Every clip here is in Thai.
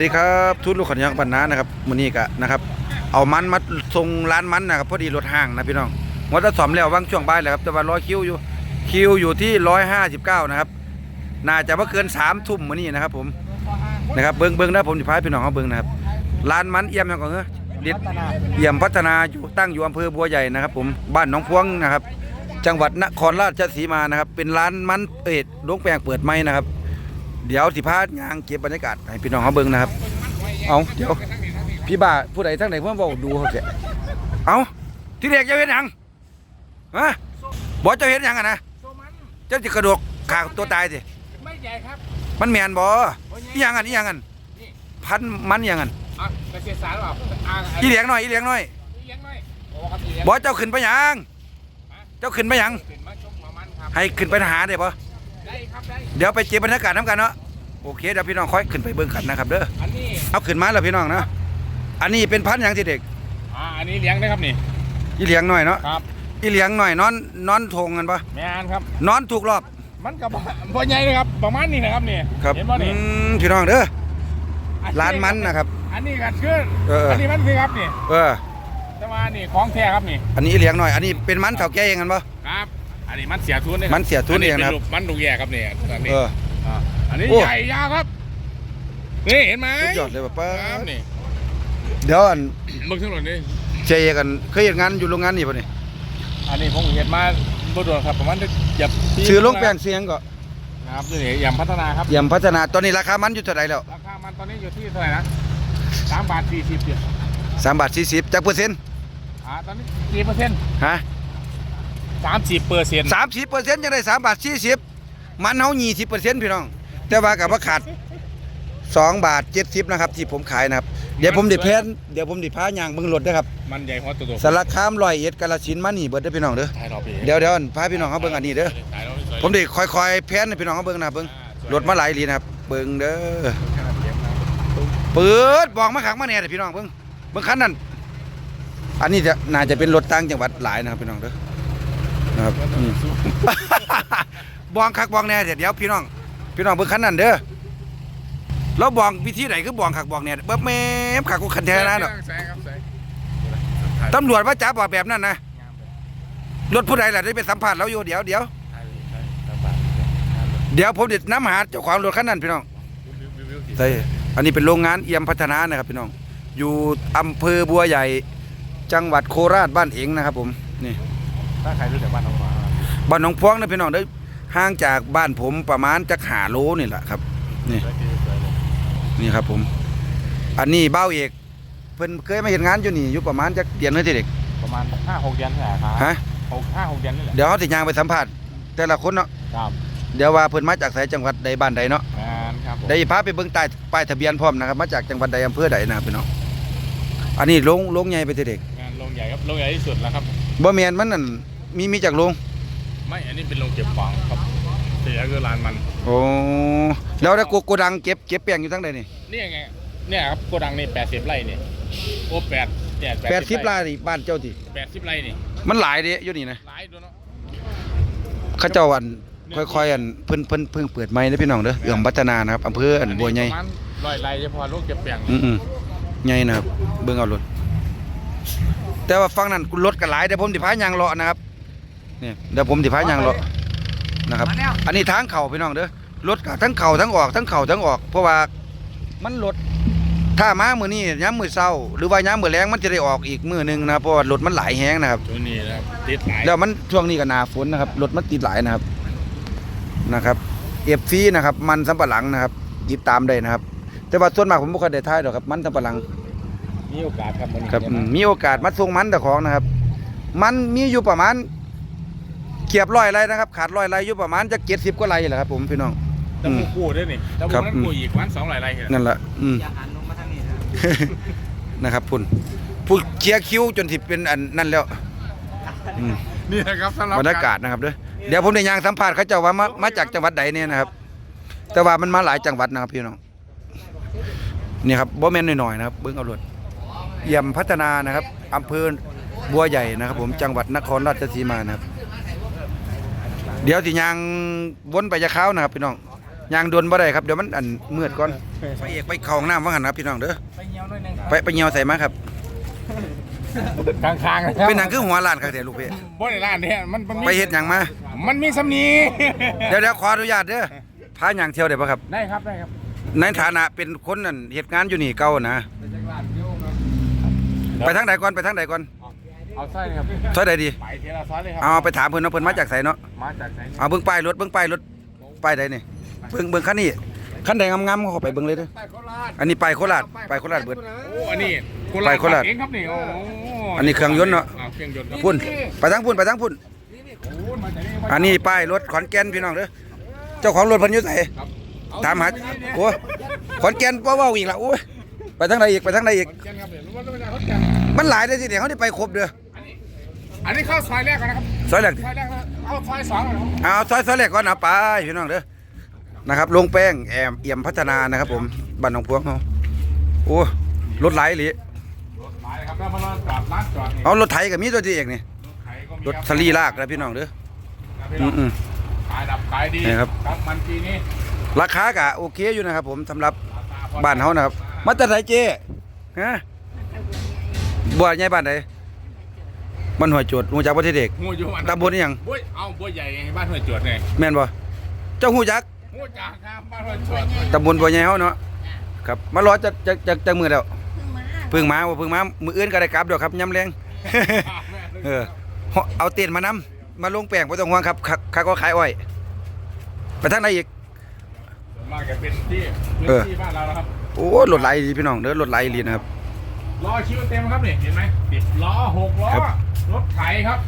สวัสดีครับทุนลูกขนยักบรรณานะครับมือนี้ก็นะครับเอามันมาส่งร้านมันนะครับพอดีรถห้างนะพี่น้องวัดสอมแล้ววางช่วงบ่ายแล้วครับแต่ว่าร้อยคิวอยู่คิวอยู่ที่159นะครับน่าจะว่าเกิน3ทุ่มมือนี้นะครับ ผมนะครับเบิ่งเบิ่งนะผมสิพาพี่น้องเขาเบิ่งนะครับร้านมันเอี่ยมยังก่อนเฮ้อเด็ดเอี่ยมพัฒนาอยู่ตั้งอยู่อำเภอบัวใหญ่นะครับ ผมบ้านหนองพวงนะครับ จังหวัดนครราชสีมานะครับ เป็นร้านมันเอ็ดลงแปลงเปิดไม้นะครับ เดี๋ยวสิพายางเก็บบรรยากาศให้พี่น้องเขาเบิ่งนะครับ เอาเดี๋ยวพี่บ้าผู้ใดทั้งไหนเพื่อนบอกดูเขาแกเอาที่เด็กจะเห็นหยังฮะบอกจะเห็นหยังอะนะโซมันเจะจะกระโดดขาตัวตายสิไม่ใหญ่ครับ มันแมนบ่อีหยังอันอีหยังอันพันมันอีหยังอันอะเกษตรศาสตร์หรือเปล่าอ่าอีเหลียงหน่อยอีเหลียงหน่อยเลี้ยงหน่อยโอ้ครับเลี้ยงบอกเจ้าขึ้นไปหยัง เจ้าขึ้นไปหยังขึ้นมาชมมามันครับให้ขึ้นไปหาได้ปะได้ครับได้ เดี๋ยวไปเจ็บบรรยากาศน้ำกันเนาะโอเคเดี๋ยวพี่น้องค่อยขึ้นไปเบิ่งกันนะครับเด้ออันนี้เอาขึ้นมาแล้วพี่น้องนะอันนี้เป็นพันธุ์หยังที่เด็กอ่าอันนี้เลี้ยงได้ครับนี่อีเหลียงหน่อยเนาะครับอีเหลียงหน่อยนอนนอนทงกันปะแม่นครับนอนถูกรอบ มันกับพอใหญ่เลยครับประมาณนี้นะครับนี่ครับเห็นป่ะนี่อืมพี่น้องเด้อร้านมันนะครับ อันนี้กัดขึ้นเอออัอันนี้มันคือครับนี่เออแต่ว่านี่ของแท้ครับนี่ อันนี้อีเหลียงหน่อย อันนี้เป็นมันเถาแก่เองกันปะครับ อันนี้มันเสียทุนเลยมันเสียทุนเองนะครับ ป็มันลูกแย่ครับนี่อันนี้เอออ่าอันนี้โอ้ ใหญ่ยาวครับ นี่เห็นไหมสุดยอดเลยป้าครับนี่เดี๋ยวอันมึงทั้งหมดนี่เจกันเคยเห็นงานอยู่โรงงานนี่ปะนี่อันนี้ผมเห็นมาบ่โดนครับประมาณหยับซื้อลงแปลงเสียงก็ครับนี่ยำพัฒนาครับ เยี่ยมพัฒนาตอนนี้ราคามันอยู่เท่าไหร่แล้วราคามันตอนนี้อยู่ที่เท่าไหร่นะสามบาทสี่สิบเดียวสามบาทสี่สิบจากเปอร์เซ็นต์อ่าตอนนี้กี่เปอร์เซ็นต์ฮะ สามสิบเปอร์เซ็นต์สามสิบเปอร์เซ็นต์ยังได้สามบาทสี่สิบมันเฮายี่สิบเปอร์เซ็นต์พี่น้อง แต่ว่ากับว่าขาดสองบาทเจ็ดสิบนะครับ ที่ผมขายนะครับ เดี๋ยวผมดิแพนเดี๋ยวผมดิพายางเบิ่งรถนะครับ มันใหญ่หัวโตๆสารคามร้อยเอ็ดกาฬสินธุ์มานี่เบิดเด้อพี่น้องเด้อถ่ายรอบพี่เดี๋ยวเดี๋ยวพาพี่น้องเขาเบิ่งอันนี้เด้อถ่ายรอบพี่สวยผมดิค่อยๆแพนให้พี่น้องเขาเบิ่งนะครับเบิ่งอ่สวยรถมาหลายลีนะครับ เบิ่งเด้อขนาดเลี้ยงนะเปิดบอกมาขังมาแหน่เด้อพี่น้องเบิ่งเบิ่งคันนั้นอันนี้จะน่าจะเป็นรถต่างจังหวัดหลายนะครับพี่น้องเด้อ นะครับอืม บองคักบองแหน่เดี๋ยวเดี๋ยวพี่น้อง พี่น้องเบิ่งคันนั้นเด้อแล้วบองวิธีไหนคือบองคักบองแหน่เบิ่งแม่มคักกูคันแท้นะเนาะแสงครับแสงตำรวจว่าจับบอกแบบนั้นนะงามเลยรถผู้ใดล่ะได้ไปสัมภาษณ์เราอยู่เดี๋ยวเดี๋ยวถ่ายถ่ายถ่ายบาทงามเลยเดี๋ยวผมเด็ดน้ำหาเจ้าของรถคันนั้นพี่น้องวิววิววิววิวใช่อันนี้เป็นโรงงานเอี่ยมพัฒนานะครับพี่น้อง อยู่อำเภอบัวใหญ่ จังหวัดโคราชบ้านเองนะครับผมนี่ ถ้าใครรู้จักบ้านน้องฟ้าบ้านหนองพวงนะพี่น้องเด้อห่างจากบ้านผมประมาณจักหาโลนี่แหละครับ นี่สวยดีสวยเลยนี่ครับผม อันนี้เบ้าเอกเพิ่นเคยมาเห็นงานอยู่นี่อยู่ประมาณจักเดือนเท่าไหร่เด็กประมาณห้าหกเดือนนี่แหละครับฮะหกห้าหกเดือนนี่แหละเดี๋ยวเขาติยางไปสัมภาษณ์แต่ละคนเนาะครับเดี๋ยวว่าเพิ่นมาจากไสจังหวัดใดบ้านใดเนาะงานครับผมได้พาไปเบิ่งใต้ป้ายทะเบียนพร้อมนะครับ มาจากจังหวัดใดอำเภอใดนะครับพี่น้องอันนี้ลงลงใหญ่ไปเถอะเด็กงานโรงใหญ่ครับโรงใหญ่ที่สุดแล้วครับบ่แม่นมันนั่น มีมีจากลงไม่ อันนี้เป็นโรงเก็บของครับเสียคือร้านมัน โอ้แล้วถ้าโกโกดังเก็บเก็บแป้งอยู่ทั้งใดนี่นี่ไง เนี่ยครับโกดังนี่แปดสิบไร่นี่โอ้แปดเนี่ยแปดสิบล้านนี่บ้านเจ้าติแปดสิบไร่นี่ มันหลายเด้อยู่นี่นะหลายตัวเนาะเขาเจ้าอันค่อยๆอันเพิ่นเพิ่นเพิ่งเปิดใหม่นะพี่น้องเด้อเอื้อมพัฒนานะครับอำเภออันบัวใหญ่ประมาณร้อยไร่เฉพาะลูกเก็บเปียงอือๆใหญ่นะครับเบิ่งเอารถแต่ว่าฝั่งนั้นรถก็หลายเดี๋ยวผมสิพายางเลาะนะครับ นี่เดี๋ยวผมสิพายางเลาะนะครับ อันนี้ทางเข่าพี่น้องเด้อรถก็ทั้งเข่าทั้งออกทั้งเข่าทั้งออก เพราะว่ามันรถถ้ามามื้อนี้ย้ำมื้อเช้า หรือว่าย้ำมื้อแลงมันจะได้ออกอีกมื้อหนึงนะครับเพราะว่ารถมันหลายแฮงนะครับตัวนี้นะครับติดหลายแล้วมันช่วงนี้ก็หนาฝนนะครับรถมันติดหลายนะครับนะครับเอฟซีนะครับ มันสำปะหลังนะครับติดตามได้นะครับ แต่ว่าส่วนมากผมไม่ค่อยได้ถ่ายหรอกครับ มันสำปะหลัง มีโอกาสครับวันนี้ครับอืมมีโอกาสมาส่งมันแต่ของนะครับ มันมีอยู่ประมาณ เกียบร้อยไรนะครับ ขาดร้อยไรอยู่ประมาณจะเจ็ดสิบกว่าไรแหละครับผมพี่น้องแตะมูกู้ด้วยนี่แตะมูครับนั่นกู้อีกวันสองหลายไร่เหรอนั่นแหละอืมอย่าหันลงมาทางนี้นะนะครับพุ่นผู้เคลียร์คิวจนถิเป็นอันนั่นแล้วอืมนี่นะครับสำหรับบรรยากาศนะครับเด้อเดี๋ยวผมได้ยางสัมภาษณ์เขาเจ้าว่ามามาจากจังหวัดใดเนี่ยนะครับ แต่ว่ามันมาหลายจังหวัดนะครับพี่น้องนี่ครับบ่แม่นน้อยๆนะครับเบิ่งเอารถเยี่ยมพัฒนานะครับอำเภอบัวใหญ่นะครับ ผมจังหวัดนครราชสีมานะครับ เดี๋ยวสิยางวนไปจะเข้าวนะครับพี่น้องยางโดนบ่ได้ครับเดี๋ยวมันอันมืดก่อนไปเอกไปเข้าห้องน้ำว่าหันครับพี่น้องเด้อไปเหี่ยวหน่อยหนึงไปไปเหี่ยวใส่มาครับกลางๆนะครับเป็นหนังคือหัวล้านครับเดี๋ยวลูกพี่บ่ได้ร้านเนี่ยมันมันมีไปเฮ็ดหยังมามันมีสำนีเดี๋ยวเดี๋ยวขออนุญาตเด้อพาหยังเที่ยวได้บ่ครับ ได้ครับได้ครับในฐานะเป็นคนนั่นเหตุงานอยู่นี่เก่านะ ไปทางใดก่อนไปทางใดก่อน เอาไส้ครับซอยใดดี ไปเทละซอยเลยครัเอาไปถามเพิ่นเนาะเพิ่นมาจากไสเนาะ มาจากไหนเอาเบิ่งป้ายรถเบิ่งป้ายรถป้ายใดนี่เบิ่งเบิ่งคันนี้คันใดงามๆเขาไปเบิ่งเลยเด้อไปโคราชอันนี้ป้ายโคราชป้ายโคราชเบิด โอ้อันนี้ไปโคราชเองครับนี่โอ้โหอันนี้เครื่องยนต์เนอะ อ่เครื่องยนต์ครับพุ่นไปทางพุ่นไปทางพุ่น โอ้มาจากนี่อันนี้ป้ายรถขอนแก่นพี่น้องเด้อเจ้าของรถเพิ่นอยู่ไสครับเอถามหาโอ้ขอนแก่นบ่เว้าอีกละโอ้ยไปทางใดอีกไปทางใดอีก ขอนแก่นครับเดี๋ยวรู้ว่าต้องไปขอนแก่นมันหลายเด้อสิเดี๋ยวเขาได้ไปครบเด้อ อันนี้เข้าซอยแรกก่อนนะครับซอยแรกซอยแรกแล้วเอาซอยสองก่อนนะครับเอาซอยซอยแรกก่อนนะไปพี่น้องเด้อนะครับลงแป้งแอมเอี่ยมพัฒนานะครับ ผมบ้านหนองพวงเขาโอ้รถไหลายอีหลีรถหลายครับแล้วมารอจอดร้านจอดนี่เอารถไถก็มีตัวที่เอกนี่รถไถก็มีรถครับสลีลากนะพี่น้องเด้อครับพี่อืน้องมอืม ขายดับขายดีนี่ครับ ครับมันปีนี้ราคากะโอเคอยู่นะครับ ผมสำหรับราคาพอบ้านเฮานะครับมาแต่ไสเจ้ฮะบัวใหญ่บ้านใดมันหัวโจดฮู้จักบ่ที่เด็กหูอยู่อันตำบลอีหยัง บุ้ยเอาบุ้ยใหญ่บ้านห้วยจวดไงแม่นบ่เจ้าฮู้จักหูจ่าครับบ้านห้วยจวดตำบลบัวใหญ่เฮาเนาะครับมารอจะจะจะจะมื้อแล้วเพิ่งมาบ่เพิ่งมามื้ออื่นก็ได้กลับดอกครับยามแรง เออเอาเตียนมานำมาลงแป้งบ่ต้องห่วงครับคักคักก็ขายอ้อยไปทางไหนอีก ส่วนมากจะเป็นที่เอพื้นอที่บ้านเราแล้วครับโอ้รถไหลดีพี่น้องเด้อรถไหลดีนะครับ ล้อคิวเต็มครับนี่เห็นไหมติดล้อหกล้อครับ รถไถครับ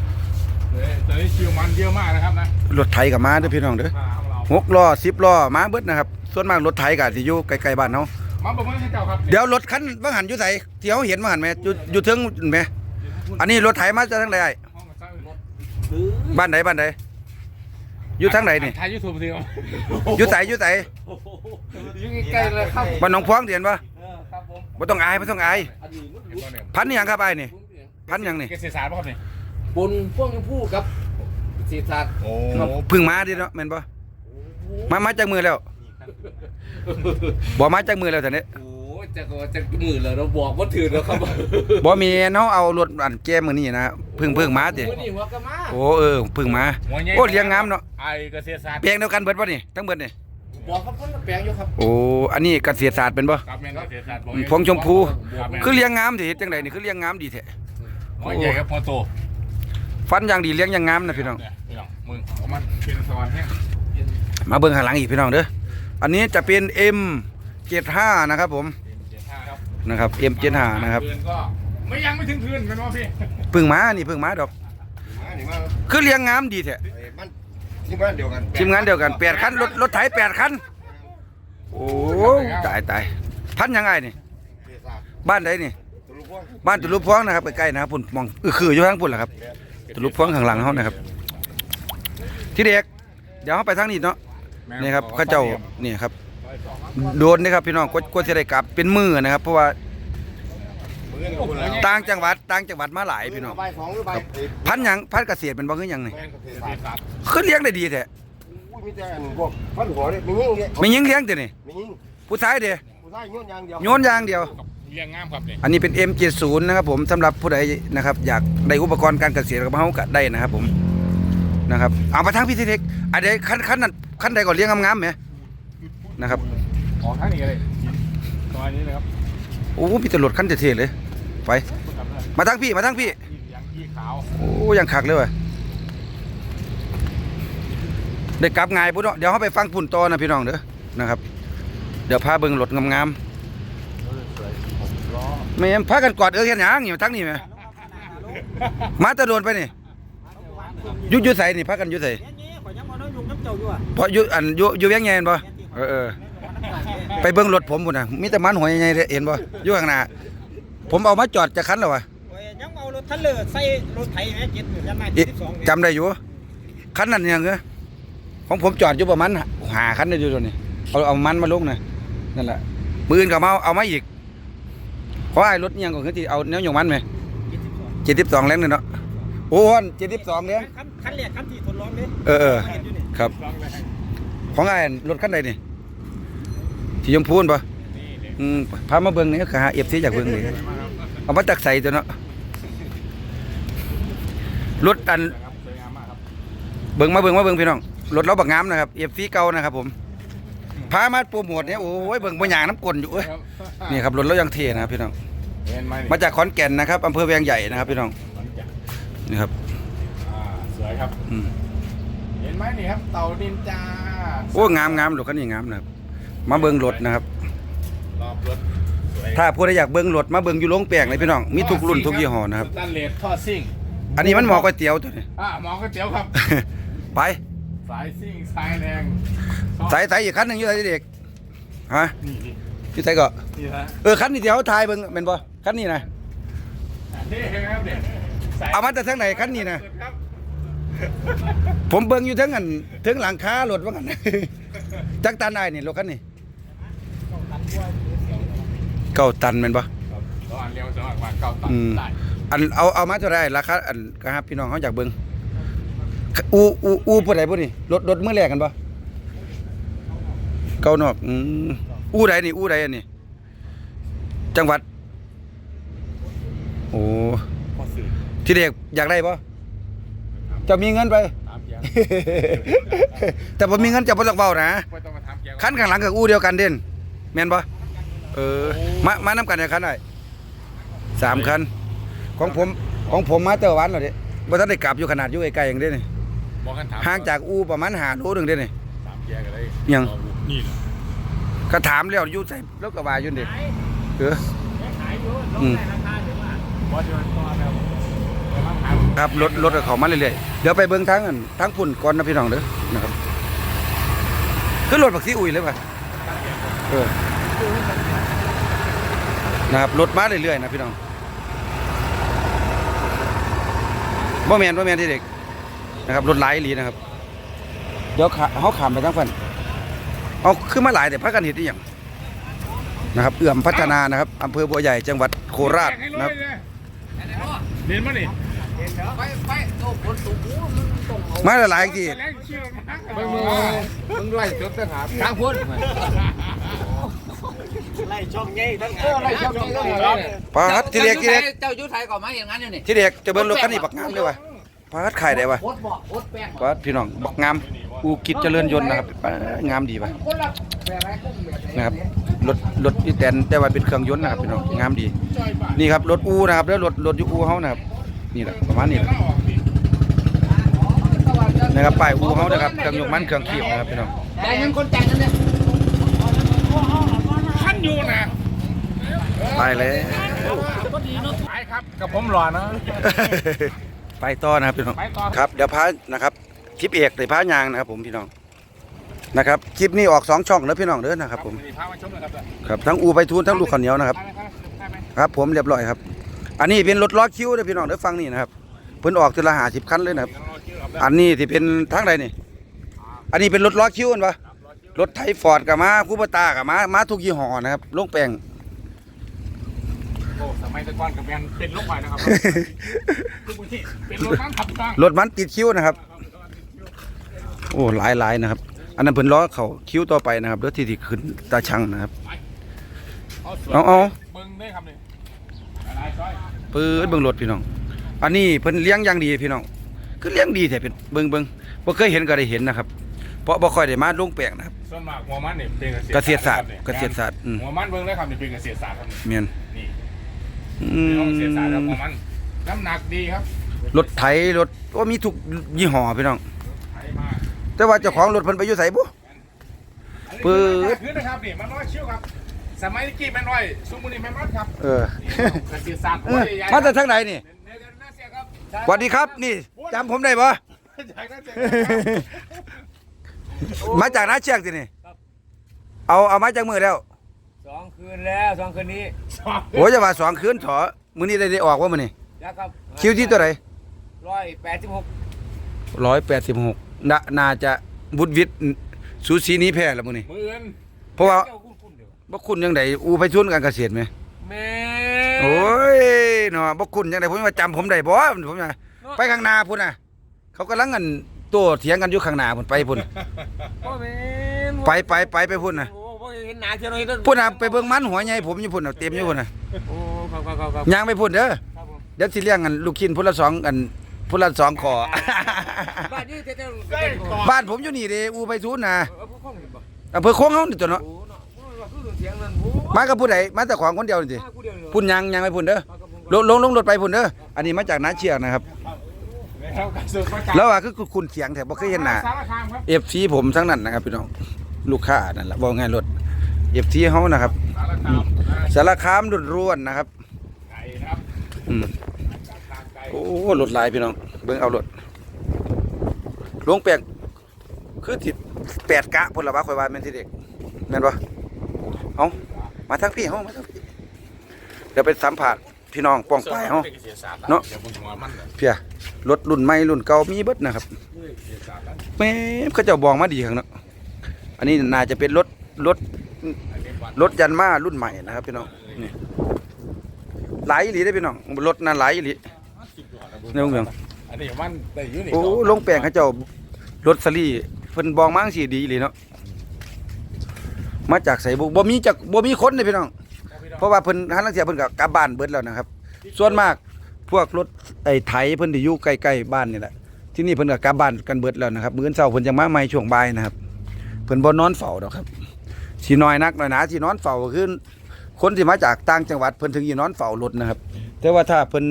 เออตอนนี้คิวมันเยอะมากนะครับนะรถไถก็มาเด้อพี่น้องเด้อมาของเราหกล้อสิบล้อมาเบิดนะครับ ส่วนมากรถไถก็สิอยู่ไกลๆบ้านเฮามาบอกว่าให้เจ้าครับเดี๋ยวรถคันว่างหันอยู่ไสที่เฮาเห็นว่างหันแหมอยู่อยู่เทิงแหมอันนี้รถไถมาจากทางใดอ้ายห้องมาสร้างรถบ้านใดบ้านใดอยู่ทางไหนนี่ถ่ายยูทูบสิครับอยู่ไสอยู่ไสอยู่ใกล้ๆเลยครับบ้านหนองพวงเห็นบ่เออครับผมบ่ต้องอายบ่ต้องอายอันนี้มันเห็นบ่เนี่ยพันนี่หยังครับอ้ายนี่ พันหยังนี่เกษตรศาสตร์ป่ะครับนี่บนพวกนี้พูดครับศีรษะโอ้เพึ่งมาดิเนาะแม่นบ่มามาจากมือแล้วบ่มาจากมือแล้วแต่นี้โอ้จะก็จะมือแล้วเราบอกว่าถือแล้วครับบ่มีเนาะเอารถอันแก้มือนี่นะเพึ่งเพึ่งมาติมื้อนี้หัวกะมาโอ้เออเพึ่งมาหัวใหญ่โอ้เลี้ยงงามเนาะไอเกษตรศาสตร์เปลงเดียวกันเบิดบ่นี่ทั้งเบิดนี่บอกครับคนละแปลงอยู่ครับโอ้อันนี้เกษตรศาสตร์เป็นบ่ครับแม่นเกษตรศาสตร์บอกพวงชมพูครับแม่นคือเลี้ยงงามสิเฮ็ดจังไดนี่คือเลี้ยงงามดีแท้ หัวใหญ่ครับหัวโตฟันอย่างดีเลี้ยงอย่างงามนะพี่น้อง เนี่ยพี่น้องมึงเอามันเป็นสวรรค์แห้งมาเบิ่งข้างหลังอีกพี่น้องเด้อ อันนี้จะเป็น M75 นะครับผม เจ็ดห้าครับนะครับ M75 นะครับเดือนก็ไม่ยังไม่ถึงคืนกันว่าพี่เพึ่งมา นี่เพึ่งมาดอกนี่มาคือเลี้ยงงามดีแท้ไอ้มันที่บ้านเดียวกันทีมงานเดียวกันแปดคันรถรถไถแปดคัน โอ้ตายตายพันยังไงนี่เทศาบ้านใดนี่ตุลุพวง บ้านตุลุพวงนะครับใกล้ๆนะครับพุ่นมองเออคืออยู่ทางพุ่นแหละครับตุลุพวงข้างหลังเขานะครับ ที่เด็กเดี๋ยวเขาไปทางนี้เนาะนี่ครับเข้าเจ้านี่ครับ โดนนี่ครับพี่น้องกว่ากว่าจะได้กลับเป็นมือนะครับ เพราะว่ามือนี่กับคนแล้วต่างจังหวัดต่างจังหวัดมาหลายพี่น้องใบสองหรือใบพันหยังพันเกษตรเป็นบ่คือหยังนี่แม่งเทเกศาษตรศาสตร์คือเลี้ยงได้ดีแท้อุ้ยมีแต่อันพวกพันหัวเนี่ยมียิ่งเนี่ยไม่ยิงเลี้ยงแต่นี่มียิ่งผู้ชายเด้ผู้ชายโยนยางเดียวโยนอย่างเดียว เลี้ยงงามครับนี่อันนี้เป็น M70 นะครับผมสำหรับผู้ใดนะครับ อยากได้อุปกรณ์การเกษตรกับเฮาก็ได้นะครับ ผมนะครับเอามาทางพิธีเทคอันใดขั้นขั้นนั้นขั้นใดก่อนเลี้ยงงามๆไหมนะครับออกทางนี้เลยตอนนี้นะครับโอ้มีแตำรวจขั้นเท่ๆเลย ไปกลับเลยมาทางพี่มาทางพี่ยี่เหลืองยี่ขาวโอ้ยังคักเลยว่ะได้กลับง่ายพุ่นเนาะเดี๋ยวเฮาไปฟังพุ่นต่อนะพี่น้องเด้อนะครับ เดี๋ยวพาเบิ่งรถงามๆ ไม่งั้นพากันกอดเออเฮ็ดหยังนี่มาทางนี้แหมมาแตะโดนไปนี่อยู่อยู่ไสนี่พากันอยู่ไสข่อยยังบ่ได้ยุ่งน้ำเจ้าอยู่อะเพราะอยู่อันอยู่อยู่เวียงใหญ่เห็นบ่เออเออไปเบิ่งรถผมพุ่นน่ะมีแต่มันหัวใหญ่ๆเด้เห็นบ่อยู่ข้างหน้าผมเอามาจอดจะคันแล้ววะข่อยยังเอารถทันเลอร์ใส่รถไถแม่เจ็ดยันมาอิ72จำได้อยู่คันนั้นยังเหรอของผมจอดอยู่ประมาณหาคันได้อยู่ตัวนี้เอาเอามันมาลงน่ะนั่นแหละมืออื่นก็มาเอาเอามาอีก เพราะไอ้รถอิหยังก็คือที่เอาแนวหยงมันไหม72แรงนี่เนาะโอ้น72แรงคันคันแรกคันที่ทดลองเด้เออเออเห็นอยู่นี่ครับ ของไอ้รถคันใดนี่รสีชมพูนปะนี่นี่อืมพามาเบิ่งนี่ก็หาเอฟซีจากเบิ่งนี่เอามาจากใส่ตัวเนาะรถอันนะครับสวยงามมากครับเบิ่งมาเบิ่งมาเบิ่งพี่น้องรถเราบักงามนะครับเอฟซีเก่านะครับผม พามาโปรโมทเนี่ยโอ้ยเบิ่งบ่หยางน้ำกลนอยู่เอ้ยครับนี่ครับรถเรายังเท่นะครับพี่น้องเห็นไหมนี่มาจากขอนแก่นนะครับอำเภอแวงใหญ่นะครับพี่น้องขอนแก่นนี่ครับอ่าสวยครับ อืมเห็นไหมนี่ครับ เต่านินจาโอ้งามงามรถคันนี้งามนะครับมาเบิ่งรถนะครับ รอบรถสวยถ้าผู้ใดอยากเบิ่งรถมาเบิ่งอยู่โรงแป้งเลยพี่น้องมีทุกรุ่นทุกยี่ห้อนะครับ สแตันเลสท่อซิ่งอันนี้มันหมอก๋วยเตี๋ยวตัวนี้ อ่าหมอก๋วยเตี๋ยวครับ ไป สายซิ่งสายแรงสายสายอีกคันหนึงอยู่ไหนเด็กฮะนี่นี่อยู่ไหนก็นี่ฮะเออคันนี้เดี๋ยวถ่ายเบิ่งแม่นบ่คันนี้นะนี่เห็นไหมครับเด็กสยเอามาจากทางไหนคันนี้นะสุดครับผมเบิ่งอยู่ทั้งอันถึงหลังคารถว่างั้นจักตันได้นี่รถคันนี้เก้าตันแม่นบ่ ครับตอนเร็วสมัครมาเก้าตันอืม ได้ อันเอาเอามาเท่าไหร่ราคาอันก็ครับพี่น้องเขาอยากเบิ่ง อูอูอูผู้ใดผู้นี่รถรถมื้อแรกกันบ่เก้านอกอืมอูใดนี่อูใดอันนี้จังหวัด โอ้พอสื่อที่เด็กอยากได้บ่จะมีเงินไปตามเกียร์แต่บ่มีเงินจะบ่ต้องเว้านะไม่ต้องมาทำเกียร์คันข้างหลังกับอูเดียวกันเด่นแม่นบ่เออมามานํกันเนี่ยคันได้สามคันของผมของผมมาเตอร์วันแล้วเด้บ่ทันได้กลับอยู่ขนาดอยู่ใกล้ๆอย่างเด้นี่ บอกกันถามห่างจากอูประมาณ5โลนึงเด้นี่ตามเกียร์กันเลยยัง นี่แหละก็ถามแล้วอยู่ใส่แล้วก็ว่าอยู่นี่เออขายอยู่ลงอืมได้ราคาถึงว่าบอสจะมาต่อนะครับเดี๋ยวมาถามครับรถรถก็เข้ามาเรื่อยๆเดี๋ยวไปเบิ่งทางอันทางพุ่นก่อนนะพี่น้องเด้อนะครับคือรถบักซีอุยเลยป่ะเออนะครับรถมาเรื่อยๆนะพี่น้องบ่แม่นบ่แม่นที่เด็ก นะครับรถหลายอีหลีนะครับ เดี๋ยวขาเฮาขามไปทางฝั่นเอาขึ้นมาหลายแต่พักกันเฮ็ดอีหยังนะครับเอื้อมพัฒนานะครับอำเภอบัวใหญ่จังหวัดโคราชนะครับเรียนมานี่มาหลายๆที่แรงเชื่อมากมึงมึงไล่จดทหารทางพุ่นไล่ช่องใหญ่ทั้งเออไล่ช่องนี้ต้องอะไรเนี่ยปาดที่เด็กที่เด็กเจ้าอยู่ไทยก่อนมาเห็นงั้นอยู่นี่ที่เด็กจะเบิ่งรถคันนี้บักงามเลยว่ะ ปาดขายได้ว่ะโคตรบอกโคตรแป้งปาดพี่น้องบักงามอูกิจเจริญยนต์นะครับปาดงามดีว่ะคนละแบบไรกุ้งแบบไหนนะครับรถรถอีแตนแต่ว่าเป็นเครื่องยนต์นะครับพี่น้องงามดี นี่ครับรถอูนะครับแล้วรถรถอยู่อูเฮานะครับนี่แหละประมาณนี้แหละนะครับป้ายอูเฮานะครับเครื่องยนต์มันเครื่องขีบนะครับพี่น้องแต่ยังคนแต่งกันเนี่ยท่านอยู่นะไปแล้วไปครับกับผมหล่อนะ ไปต่อนะครับพี่น้อง ไปต่อ ครับเดี๋ยวพานะครับคลิปเอกเลยพายางนะครับ ผมพี่น้องนะครับคลิปนี้ออกสองช่องแล้วพี่น้องเด้อนะครับ ผมพามาชมหน่อยครับครับทั้งอูไปทูนทั้งลูกข้าวเหนียวนะครับ ครับ ผมเรียบร้อยครับ อันนี้เป็นรถล้อคิวเด้อพี่น้องเด้อฟังนี่นะครับเพิ่นออกทีละหาสิบคันเลยนะครับ อันนี้ที่เป็นทางใดนี่ อันนี้เป็นรถล้อคิวอันปะรถไทยฟอร์ดกับมาคูปตากับมามาทุกยี่ห้อนะครับลงแปลงโอ้สมัยแตะกอนกับแมนเป็นลูกควายนะครับทุกพื้นที่เป็นรถน้ำขับกลางรถมันติดคิวนะครับ โอ้หลายหลายนะครับ อันนั้นเพิ่นล้อเขาคิวต่อไปนะครับเด้อที่ที่ขึ้นตาชังนะครับเอาเอาเบิ้งได้ครับนี่อะไรซอยเปิดเบิ่งรถพี่น้อง อันนี้เพิ่นเลี้ยงอย่างดีพี่น้องคือเลี้ยงดีแท้เป็นเบิ่งเบิ่งบ่เคยเห็นก็ได้เห็นนะครับเพราะบ่ค่อยได้มาลงแปลงนะครับส่วนมากหัวมันนี่เป็นเกษตรศาสตร์เกษตรศาสตร์อืมหัวมันเบิ้งได้ครับนี่เป็นเกษตรศาสตร์ครับแม่นนี่ อืนี่ต้องเกษตรศาสตร์ครับมหัวมัน น้ำหนักดีครับรถไถรถว่ามีทุกยี่ห้อพี่น้อง ไถมาแต่ว่าเจ้าของรถเพิ่นไปอยู่ไสบ่เปิดพื้นนะครับนี่มันน้อยเชี่ยวครับ สมัยนี้กี้แม่น้อยซุมุนี่แม่มัดครับเออเกษตรศาสตร์เออมาจากทางไหนนี่เดี๋ยวเดี๋ยวน่าเสียครับสวัสดีครับ นี่จำผมได้บ่จากนั้นเสียครับมาจากนาเชือกสินี่ เอาเอามาจากมือแล้วส องคืนแล้วสองคืนนี้โอ้ยจะว่าสองคืนเถอะมื้อนี้ได้ได้ออกว่ามื้อนี้แล้วครับคิวที่ตัวไหนร้อยแปดสิบหก186น่าน่าจะบุตรวิทย์สูสีนี้แพ้แล้วมื้อนี้มืออื่นเพราะว่าเจ้คุ้นคุ้นๆเดี๋ยวบ่คุณจังไดอูไปทุนการเกษตรไหมแม่โอ้ยเนาะบ่คุณจังไดผมว่าจำผมได้บ่ผมว่าไปข้างหน้าพุ่นน่ะ เขากำลังกันโต้เถียงกันอยู่ข้างหน้าพุ่นไปพุ่นพ่อแม่ไปไปไปไปพุ่นน่ะโอ้พ่อเห็ห็นหนาเชียวหน่อยเด้อพุ่นน่ะไปเบิ่งมันหัวใหญ่ผมอยู่พุ่นน่ะเต็มอยู่พุ่นน่ะโอ้ครับครับครับครับย่างไปพุ่นเด้อครับผมเดี๋ยวสิเลี้ยงกันลูกชิ้นพุ่นละสองอันพุ่นละสองขอบ้านนี้เจ้าใกล้ก่อนบ้านผมอยู่นี่เด้อูไปทูนน่ะเออพวกข้องเห็นบ่อำเภอโค้งเฮานี่ตัวเนาะโอ้เนาะโอ้ว่าคือเสียงนั่นโอ้มากับผู้ใดมาแต่ของคนเดียวนี่สิมากูเดียวเลยพุ่นยังยังไปพุ่นเด้อลงลงลงรถไปพุ่นเด้ออันนี้มาจากน้าเชียงนะครับแล้วกันสุดมาจากแล้วว่าคือคุณเสียงแถบบ่เคยเห็นหน้า สารคามครับ เอฟซีผมทั้งนั้นนะครับพี่น้องลูกค้านั่นแหละบอกง่ายรถ เอฟซีเฮานะครับสารคามสารคามล้วนๆนะครับไก่นะครับอืมทางไก่โอ้รถหลายพี่น้อง เบิ่งเอารถหลวงแปลงคือสิแปดกะพุ่นละว่าข่อยว่าแม่นสิเด็กแม่นบ่เอามาทางพี่เฮามาทางพี่เดี๋ยวไปสัมภาษณ์พี่น้องป้องปลายเฮาเนาะเดี๋ยวผมหัวมันน่ะเพียรถรุ่นใหม่รุ่นเก่ามีเบิดนะครับเสียสารแล้วแม่เขาเจ้าบอกมาดีครับเนาะอันนี้น่าจะเป็นรถ รถอันนี้วันรถยันมารุ่นใหม่นะครับพี่น้องนี่หลายอีหลีได้อพี่น้องรถน่ะหลายอีหลีสิบหลอดนะในโรงเรียนอันนี้มันได้อยู่นี่โอ้ลงแปลงเขาเจ้ารถสลีเพิ่นบองมั่งสีดีอีหลีเนาะมาจากไสบุบ่มีจากบ่มีคนเลยพี่น้อง เพราะว่าเพิ่นหันลังเสียเพิ่นก็กลับบ้านเบิดแล้วนะครับ ส่วนมากพวกรถไอ้ไถเพิ่นที่อยู่ใกล้ๆบ้านนี่แหละที่นี่เพิ่นก็กลับบ้านกันเบิดแล้วนะครับมื้ออนเช้าเพิ่นจะมาใหม่ช่วงบ่ายนะครับ เพิ่นบ่นอนเฝ้าดอกครับ สิน้อยนักน้อยหนาสินอนเฝ้าก็คือคนที่มาจากต่างจังหวัดเพิ่นถึงสินอนเฝ้ารถนะครับ แต่ว่าถ้าเพิ่น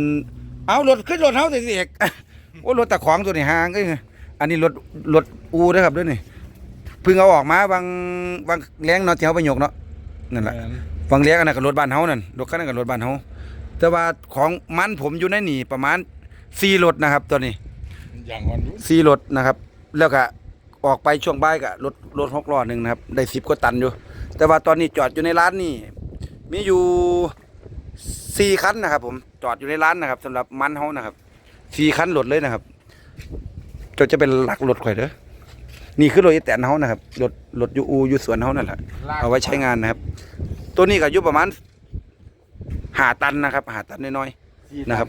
เอารถขึ้นรถเฮาสิเอกโอ้รถตะของตัวนี้ห่างเอ้ยอันนี้รถรถอูเด้อครับเด้อนี่เพิ่งเอาออกมาบางบางแรงเนาะที่เฮาไปยกเนาะนั่นแหละฟังเลี้ยงอันนั้นกับรถบ้านเฮานั่นรถคันนั้นกับรถบ้านเฮาแต่ว่าของมันผมอยู่ในนี่ประมาณ4รถนะครับ ตัวนี้อย่างวันอยู่4รถนะครับ แล้วก็ ออกไปช่วงบ่ายก็รถรถหกล้อหนึงนะครับ ได้10กว่าตันอยู่ แต่ว่าตอนนี้จอดอยู่ในร้านนี่มีอยู่4คันนะครับผมจอดอยู่ในร้านนะครับสำหรับมันเฮานะครับ4คันรถเลยนะครับจะจะเป็นหลักรถข่อยเด้อนี่คือรถอีแตนเฮานะครับรถรถอยู่อูอยู่สวนเฮานั่นแหละเอาไว้ใช้งานนะครับ ตัวนี้ก็อายุประมาณหาตันนะครับหาตันน้อยๆนะครับ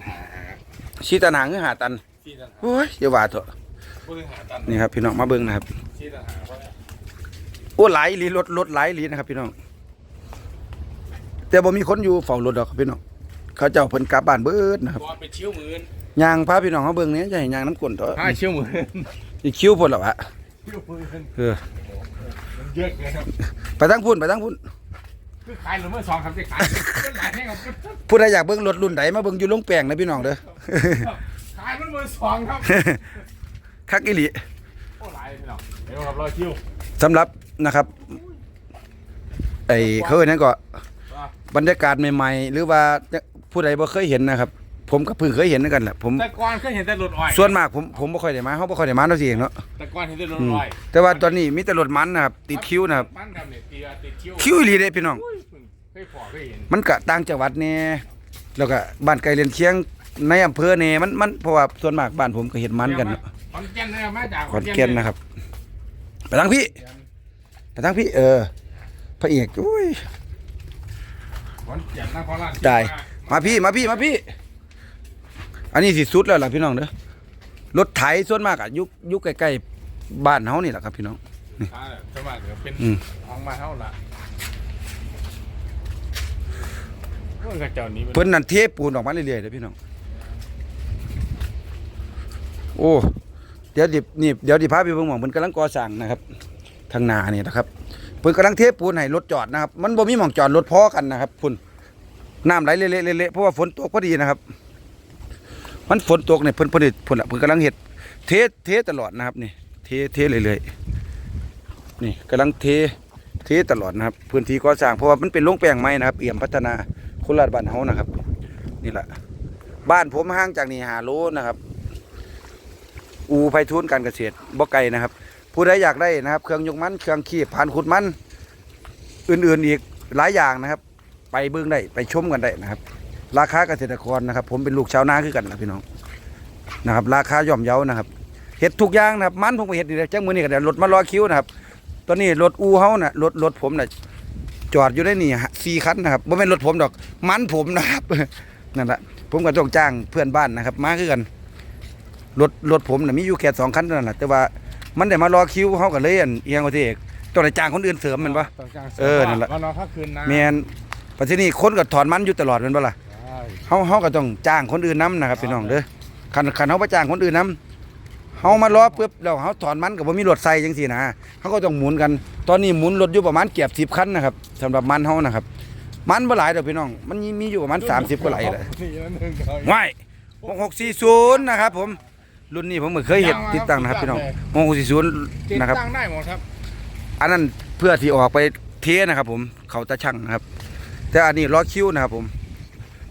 ชีตันหางคือหาตันที่ทหารโอ้ยอย่าว่าเถอะผู้ทหารตั นนี่ครับพี่น้องมาเบิ่งนะครับที่ทหารเขาเนี่ยโอ้หลายอีหลีรถรถหลายอีหลีนะครับ พี่น้องแต่บ่มีคนอยู่เฝ้ารถดอกครับพี่น้องเขาเจ้าเพิ่นกลับบ้านเบิดนะครับก่อนไปเชี่ยวมือนย่างพาพี่น้องเขาเบิ่งนี้จะให้ย่างน้ำกลนเถอะห้าเชี่ยวมือนอีคิ้วพุ่นหรอวะเชี่ยวมือนเออมันเยอะเลยครับไปทั้งพุ่นไปทั้งพุ่นคือขายหรือเมื่อสองครับจะขายเป็นหลายแห่งครับผู้ใดอยากเบิ่งรถรุ่นใดมาเบิ่งอยู่ลงแปลงนะพี่น้องเด้อขายมันเมื่อสองครับ คักอีหลีโอ้หลายพี่น้องเดี๋ยวครับรอยคิวสำหรับนะครับไอ้เขาเอ่ยนั่นก็ว่าบรรยากาศใหม่ๆ หรือว่าผู้ใดบ่เคยเห็นนะครับ ผมก็เพิ่งเคยเห็นเหมือนกันแหละผมแต่ก่อนเคยเห็นแต่รถอ้อยส่วนมากผมผมบ่ค่อยได้มาเฮาบ่ค่อยได้มาเนาะสิเองเนาะแต่ก่อนเห็นแต่รถอืมอ้อยแต่ว่าตอนนี้มีแต่รถมันนะครับติดคิวนะครับมันครับเนี่ยตีว่าติดคิวคิวอีหลีเด้พี่น้องอุ้ยเพิ่งเคยพอเคยเห็นมันก็ต่างจังหวัดแน่แล้วก็บ้านไกลเรียนเคียงในอำเภอแน่มันมันเพราะว่าส่วนมากบ้านผมก็เห็นมันกันเนาะ ขอนแก่นนะครับมาจากขอนแก่นนะครับ ไปทางพี่ไปทางพี่ เออ พระเอกอุ้ยขอนแก่นนครราชได้มาพี่มาพี่มาพี่ อันนี้สิสุดแล้วล่ะพี่น้องเด้อรถไถส่วนมากอะอยุคยุคใกล้ๆบ้านเฮานี่แหละครับพี่น้อง อ่าจังหวัดเดี๋ยวเป็นอืม ของมาเท่าละเรื่องกระเจ้านี้มันเพิ่นนั่นเทปูนออกมาเรื่อยๆเด้อพี่น้อง โอ้ เดี๋ยวดินี่เดี๋ยวดิพาไปเบิ่งหม่องเพิ่นกำลังก่อสร้างนะครับ ทางหน้านี่นะครับเพิ่นกำลังเทปูนให้รถจอดนะครับ มันบ่มีหม่องจอดรถพอกันนะครับพุ่นน้ำไหลเละๆเละๆเพราะว่าฝนตกพอดีนะครับ มันฝนตกเนี่ยเพิ่นเพิ่นเพุ่นละเพิ่นกำลังเฮ็ดเทเทตลอดนะครับนี่เทเทเรื่อยๆนี่กำลังเทเทตลอดนะครับ พื้นที่ก่อสร้างเพราะว่ามันเป็นโรงแปลงไม้นะครับ เอี่ยมพัฒนาโคราชบ้านเฮานะครับ นี่แหละบ้านผมห่างจากนี่หาโลนะครับ อูไพฑูรย์การเกษตรบ่ไกลนะครับ ผู้ใดอยากได้นะครับ เครื่องยกมันเครื่องขีบผ่านขุดมันอื่นๆอีกหลายอย่างนะครับ ไปเบิ่งได้ไปชมกันได้นะครับ ราคาเกษตรกรนะครับ ผมเป็นลูกชาวนาคือกันนะพี่น้องนะครับ ราคาย่อมเยานะครับเห็ดทุกอย่างนะครับมันผมไปเห็ดนี่แหละจังมือนี่ก็ได้รถมารอคิวนะครับตอนนี้รถอูเฮาน่ะรถรถผมน่ะจอดอยู่ได้นี่ฮะสี่คันนะครับบ่แม่นรถผมดอกมันผมนะครับนั่นแหละผมก็ต้องจ้างเพื่อนบ้านนะครับ มาคือกัน รถรถผมน่ะมีอยู่แค่สองคันเท่านั้นแหละแต่ว่ามันได้มารอคิวเฮาก็เลยอันเอียงว่าที่เอกต้องได้จ้างคนอื่นเสริมแมันปะต้องจ้างเออนั่นแหละก็นอนข้างคืนนะแมนปัจจุบันนี้คนก็ถอนมันอยู่ตลอดแมันปะล่ะ ใช่เฮาเฮาก็ต้องจ้างคนอื่นนํนะครับพี่น้องเด้อคันคันเฮาไปจ้างคนอื่นนํเฮามารอปุ๊บแล้วเฮาถอนมันก็บ่มีรถใส่จังซี่นะเฮาก็ต้องหมุนกัน ตอนนี้หมุนรถอยู่ประมาณเกือบ10คันนะครับสำหรับมันเฮานะครับ มันบ่หลายดอกพี่น้อง มันมีอยู่ประมาณ30กว่าไหลแหละนี่นั่นหนึ่งเขาว้าย6640นะครับผม รุ่นนี้ผมก็เคยเห็นติดตั้งนะครับพี่น้องติด6640นะครับ ตั้งได้หมดครับ อันนั้นเพื่อที่ออกไปเทนะครับ ผมเขาตะช่างนะครับ แต่อันนี้ล้อคิ้วนะครับผม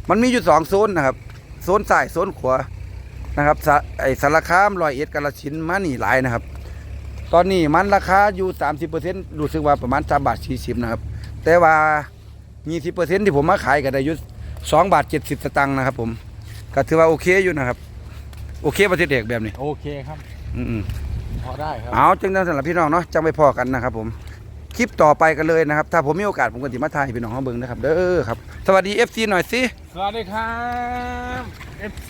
มันมีอยู่สองโซนนะครับโซนซ้ายโซนขวานะครับสะไอสารคามรอยเอ็ดกาลสินธุ์มานี่หลายนะครับ ตอนนี้มันราคาอยู่สามสิบเปอร์เซ็นต์รู้สึกว่าประมาณสามบาทสี่สิบนะครับ แต่ว่ายี่สิบเปอร์เซ็นต์ที่ผมมาขายก็ได้อยุสองบาทเจ็ดสิบสตังค์นะครับ ผมก็ถือว่าโอเคอยู่นะครับ โอเคประเทศเด็กแบบนี้โอเคครับอืมพอได้ครับเอาจังนั้นสำหรับพี่น้องเนาะจังไปพอกันนะครับผมคลิปต่อไปกันเลยนะครับ ถ้าผมมีโอกาสผมก็สิมาถ่ายให้พี่น้องเขาเบิ่งนะครับ เด้อครับ สวัสดี FC หน่อยสิ สวัสดีครับ FC